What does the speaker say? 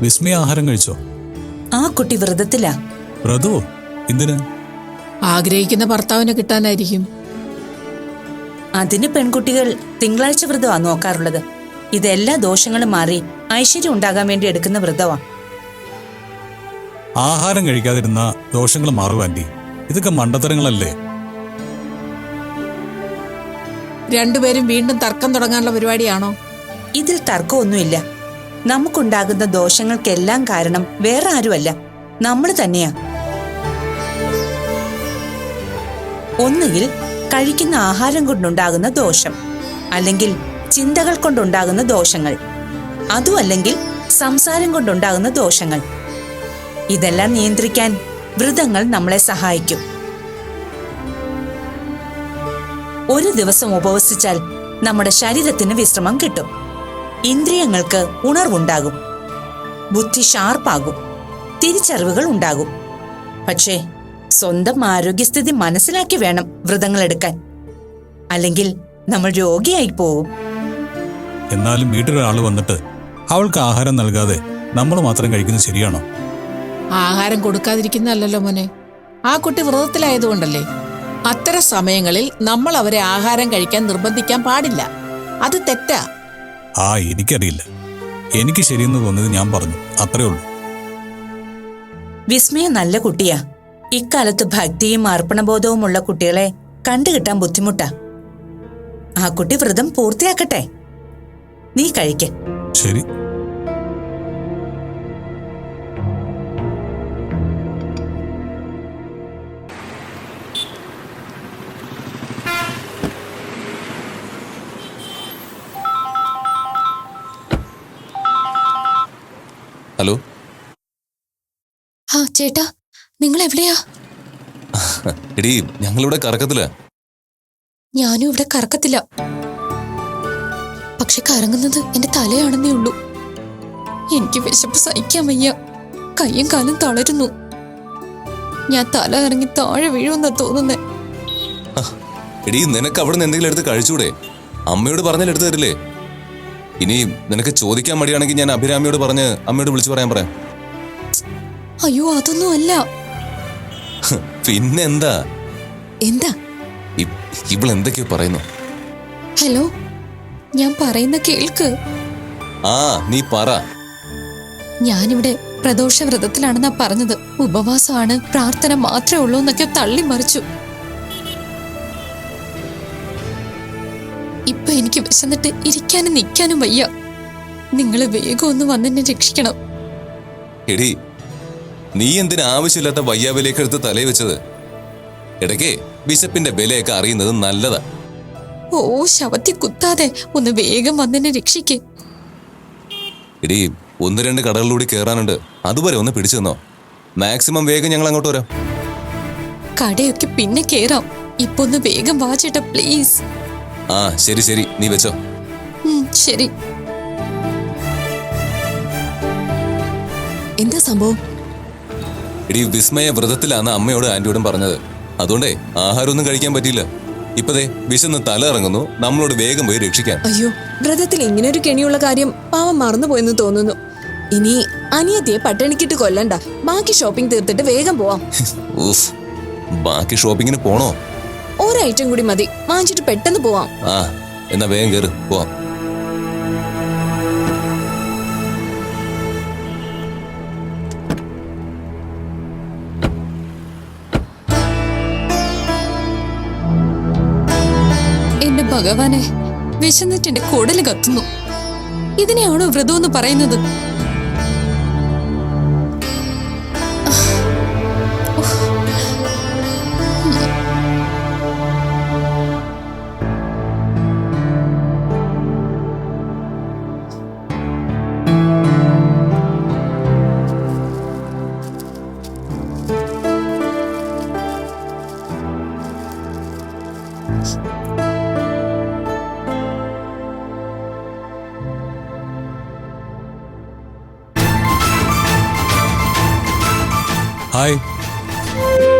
വിസ്മയ ആഹാരം കഴിച്ചോ? ആ കുട്ടി വ്രതത്തിലാ. വ്രതവോ? എന്തിന്? ആഗ്രഹിക്കുന്ന ഭർത്താവിനെ കിട്ടാനായിരിക്കും. അതിന് പെൺകുട്ടികൾ തിങ്കളാഴ്ച വ്രതമാ നോക്കാറുള്ളത്. ഇതെല്ലാ ദോഷങ്ങളും മാറി ഐശ്വര്യം ഉണ്ടാകാൻ വേണ്ടി എടുക്കുന്ന വ്രതമാ ആഹാരം കഴിക്കാതിരുന്ന ദോഷങ്ങൾ മാറും ആന്റി. ഇതൊക്കെ മണ്ടത്തരങ്ങളല്ലേ? രണ്ടുപേരും വീണ്ടും തർക്കം തുടങ്ങാനുള്ള പരിപാടിയാണോ? ഇതിൽ തർക്കമൊന്നുമില്ല. നമുക്കുണ്ടാകുന്ന ദോഷങ്ങൾക്കെല്ലാം കാരണം വേറെ ആരുമല്ല. നമ്മൾ തന്നെയാ. ഒന്നുകിൽ കഴിക്കുന്ന ആഹാരം കൊണ്ടുണ്ടാകുന്ന ദോഷം അല്ലെങ്കിൽ ചിന്തകൾ കൊണ്ടുണ്ടാകുന്ന ദോഷങ്ങൾ അതുമല്ലെങ്കിൽ സംസാരം കൊണ്ടുണ്ടാകുന്ന ദോഷങ്ങൾ. ഇതെല്ലാം നിയന്ത്രിക്കാൻ വ്രതങ്ങൾ നമ്മളെ സഹായിക്കും. ഒരു ദിവസം ഉപവസിച്ചാൽ നമ്മുടെ ശരീരത്തിന് വിശ്രമം കിട്ടും. ഇന്ദ്രിയങ്ങൾക്ക് ഉണർവുണ്ടാകും. ബുദ്ധി ഷാർപ്പാകും. തിരിച്ചറിവുകൾ ഉണ്ടാകും. പക്ഷേ സ്വന്തം ആരോഗ്യസ്ഥിതി മനസ്സിലാക്കി വേണം വ്രതങ്ങൾ എടുക്കാൻ. അല്ലെങ്കിൽ നമ്മൾ രോഗിയായി പോവും. എന്നാലും വീട്ടിലൊരാൾ വന്നിട്ട് അവൾക്ക് ആഹാരം നൽകാതെ നമ്മൾ മാത്രം കഴിക്കുന്നത് ശരിയാണോ? ആഹാരം കൊടുക്കാതിരിക്കുന്നതല്ലല്ലോ മോനെ. ആ കുട്ടി വ്രതത്തിലായതുകൊണ്ടല്ലേ? അത്തരം സമയങ്ങളിൽ നമ്മൾ അവരെ ആഹാരം കഴിക്കാൻ നിർബന്ധിക്കാൻ പാടില്ല. അത് തെറ്റാ. ആ എനിക്കറിയില്ല. എനിക്ക് ശരിയെന്ന് തോന്നിയത് ഞാൻ പറഞ്ഞു. അത്രേ ഉള്ളൂ. വിസ്മയ നല്ല കുട്ടിയാ. ഇക്കാലത്ത് ഭക്തിയും അർപ്പണബോധവുമുള്ള കുട്ടികളെ കണ്ടുകിട്ടാൻ ബുദ്ധിമുട്ടാ. ആ കുട്ടി വ്രതം പൂർത്തിയാക്കട്ടെ. നീ കഴിക്കേ. ശരി. ഹലോ? ആ ചേട്ടാ നിങ്ങൾ എവിടെയാ എടീ ഞങ്ങളിവിടെ കറക്കത്തില്ല ഞാനും ഇവിടെ കറക്കത്തില്ല പക്ഷെ കറങ്ങുന്നത് എന്റെ തലയാണെന്നേ ഉള്ളൂ. എനിക്ക് വിശപ്പ് സഹിക്കാൻ വയ്യ. കയ്യും കാലും തളരുന്നു. ഞാൻ തല ഇറങ്ങി താഴെ വീഴുമെന്നാ തോന്നുന്നേ. എടീ നിനക്ക് അവിടെ നിന്ന് എന്തെങ്കിലും എടുത്ത് കഴിച്ചൂടെ? അമ്മയോട് പറഞ്ഞാൽ എടുത്തു തരില്ലേ? ഇനി നിനക്ക് ചോദിക്കാൻ മടിയാണെങ്കിൽ ഞാൻ അഭിരാമിയോട് പറഞ്ഞ് അമ്മയോട് വിളിച്ചു പറയാൻ പറയാം. അയ്യോ അതൊന്നും അല്ല. പിന്നെന്താ? എന്താ? ഇവൾ എന്തൊക്കെയോ പറയുന്നു. ഹലോ ഞാൻ പറയുന്ന കേൾക്ക്. ആ നീ പറ. ഞാനിവിടെ പ്രദോഷ വ്രതത്തിലാണെന്നാ പറഞ്ഞത്. ഉപവാസമാണ് പ്രാർത്ഥന മാത്രമേ ഉള്ളൂ എന്നൊക്കെ തള്ളി മറിച്ചു ഇപ്പൊ എനിക്ക് വിശന്നിട്ട് ഇരിക്കാനും നിൽക്കാനും വയ്യ. നിങ്ങൾ വേഗം ഒന്ന് വന്നെന്നെ രക്ഷിക്കണം. എടീ നീ എന്തിനാ ആവശ്യമില്ലാത്ത വയ്യാവിലേക്ക് എടുത്ത് തലേ വെച്ചത്? ഇടയ്ക്ക് ബിഷപ്പിന്റെ വിലയൊക്കെ അറിയുന്നത് നല്ലതാ. ഓ ശവത്തി കുത്താതെ ഒന്ന് വേഗം വന്നെന്നെ രക്ഷിക്ക്. എടീ ഒന്ന് രണ്ട് കടകളിലൂടെ കയറാനുണ്ട് അതുവരെ ഒന്ന് പിടിച്ചു തന്നോ മാക്സിമം വേഗം ഞങ്ങൾ അങ്ങോട്ട് വരാം. കടയൊക്കെ പിന്നെ കേറാം. ഇപ്പൊ ഒന്ന് വേഗം വാ ചേട്ടാ പ്ലീസ്. ആ ശരി ശരി. നീ വെച്ചോ. ശരി. എന്താ സംഭവം? എടി വിസ്മയ വ്രതത്തിലാണ് അമ്മയോട് ആന്റിയോടും പറഞ്ഞത്. അതുകൊണ്ടേ ആഹാരമൊന്നും കഴിക്കാൻ പറ്റിയില്ല. ഇപ്പതേ വിശന്ന് തല ഇറങ്ങുന്നു. നമ്മളോട് വേഗം പോയി രക്ഷിക്കാൻ. അയ്യോ വ്രതത്തിൽ ഇങ്ങനെ ഒരു കെണിയുള്ള കാര്യം പാവം മറന്നുപോയെന്ന് തോന്നുന്നു. ഇനി അനിയത്തിയെ പട്ടിണിക്കിട്ട് കൊല്ലണ്ട. ബാക്കി ഷോപ്പിംഗ് തീർത്തിട്ട് വേഗം പോവാം. ബാക്കി ഷോപ്പിങ്ങിന് പോണോ? ഒരു ഐറ്റം കൂടി മതി. വാങ്ങിച്ചിട്ട് പെട്ടെന്ന് പോവാം. ആ എന്നാ വേഗം കയറ് പോവാം. എന്റെ ഭഗവാനെ വിശന്നിട്ട് എന്റെ കുടൽ കത്തുന്നു. ഇതിനെയാണോ വ്രതം എന്ന് പറയുന്നത്? ます。はい。